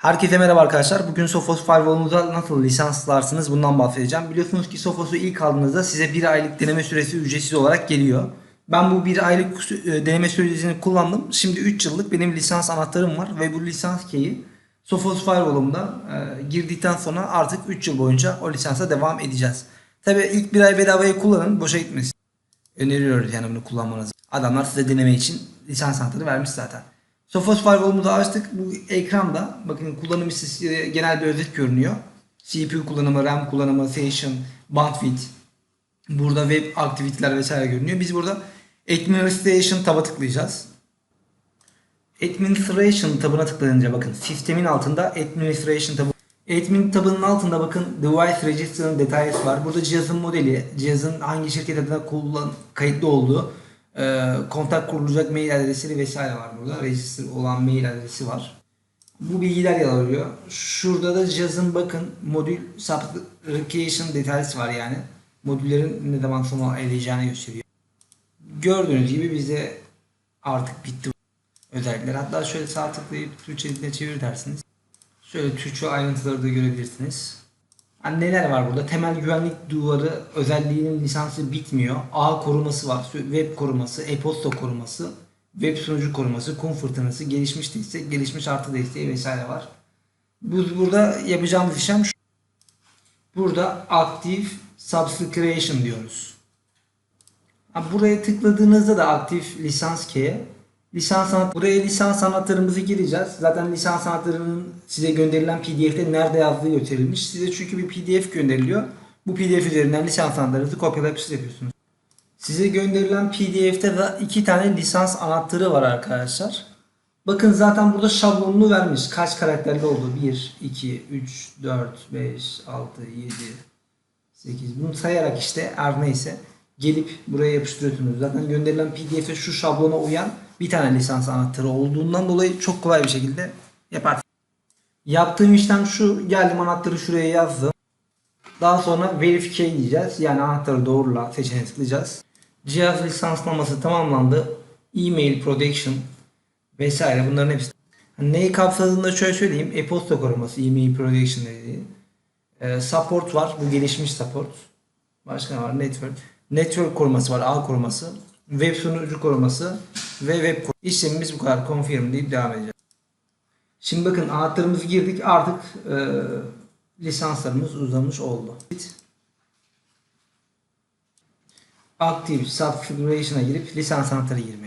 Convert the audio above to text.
Herkese merhaba arkadaşlar. Bugün Sophos Firewall'unuza nasıl lisanslarsınız bundan bahsedeceğim. Biliyorsunuz ki Sophos'u ilk aldığınızda size bir aylık deneme süresi ücretsiz olarak geliyor. Ben bu bir aylık e, deneme süresini kullandım. Şimdi 3 yıllık benim lisans anahtarım var ve bu lisans key'i Sophos Firewall'umda e, girdikten sonra artık 3 yıl boyunca o lisansa devam edeceğiz. Tabi ilk bir ay bedavaya kullanın boşa gitmesin. Öneriyoruz yani bunu kullanmanızı. Adamlar size deneme için lisans anahtarı vermiş zaten. Sophos Firewall'umuzu açtık. Bu ekranda bakın kullanım listesi genel bir özet görünüyor. CPU kullanımı, RAM kullanımı, session, bandwidth. Burada web aktiviteler vesaire görünüyor. Biz burada Administration taba tıklayacağız. Administration tabına tıklayınca bakın sistemin altında Administration tabı Admin tabının altında bakın Device Register'ın detayı var. Burada cihazın modeli, cihazın hangi şirket adına kullan, kayıtlı olduğu, e, kontak kurulacak mail adresi vesaire var burada. Register olan mail adresi var. Bu bilgiler yer alıyor. Şurada da cihazın bakın modül subscription detaylısı var yani. Modüllerin ne zaman sona ereceğini gösteriyor. Gördüğünüz gibi bize artık bitti özellikler. Hatta şöyle sağ tıklayıp Türkçe diline çevir dersiniz. Şöyle Türkçe ayrıntıları da görebilirsiniz. Hani neler var burada? Temel güvenlik duvarı özelliğinin lisansı bitmiyor. Ağ koruması var. Web koruması, e-posta koruması, web sunucu koruması, kum fırtınası, gelişmiş destek, gelişmiş artı desteği vesaire var. Bu, burada yapacağımız işlem şu. Burada aktif subscription diyoruz. Buraya tıkladığınızda da aktif lisans key'e lisans anahtarı, buraya lisans anahtarımızı gireceğiz. Zaten lisans anahtarının size gönderilen PDF'de nerede yazdığı gösterilmiş. Size çünkü bir PDF gönderiliyor. Bu PDF üzerinden lisans anahtarınızı kopyalayıp siz yapıyorsunuz. Size gönderilen PDF'te de iki tane lisans anahtarı var arkadaşlar. Bakın zaten burada şablonunu vermiş. Kaç karakterli oldu? 1, 2, 3, 4, 5, 6, 7, 8. Bunu sayarak işte her neyse gelip buraya yapıştırıyorsunuz. Zaten gönderilen pdf'e şu şablona uyan bir tane lisans anahtarı olduğundan dolayı çok kolay bir şekilde yaparsınız. Yaptığım işlem şu. Geldim anahtarı şuraya yazdım. Daha sonra verify diyeceğiz. Yani anahtarı doğrula seçeneğe tıklayacağız. Cihaz lisanslaması tamamlandı. E-mail protection vesaire bunların hepsi. Neyi kapsadığını da şöyle söyleyeyim. E-posta koruması, e-mail protection dediği. Ee, support var. Bu gelişmiş support. Başka ne var? Network. Network koruması var. Ağ koruması. Web sunucu koruması ve web. İşlemimiz bu kadar. Confirm deyip devam edeceğiz. Şimdi bakın anahtarımızı girdik. Artık e, lisanslarımız uzamış oldu. Active Subscription'a girip lisans anahtarı girmek.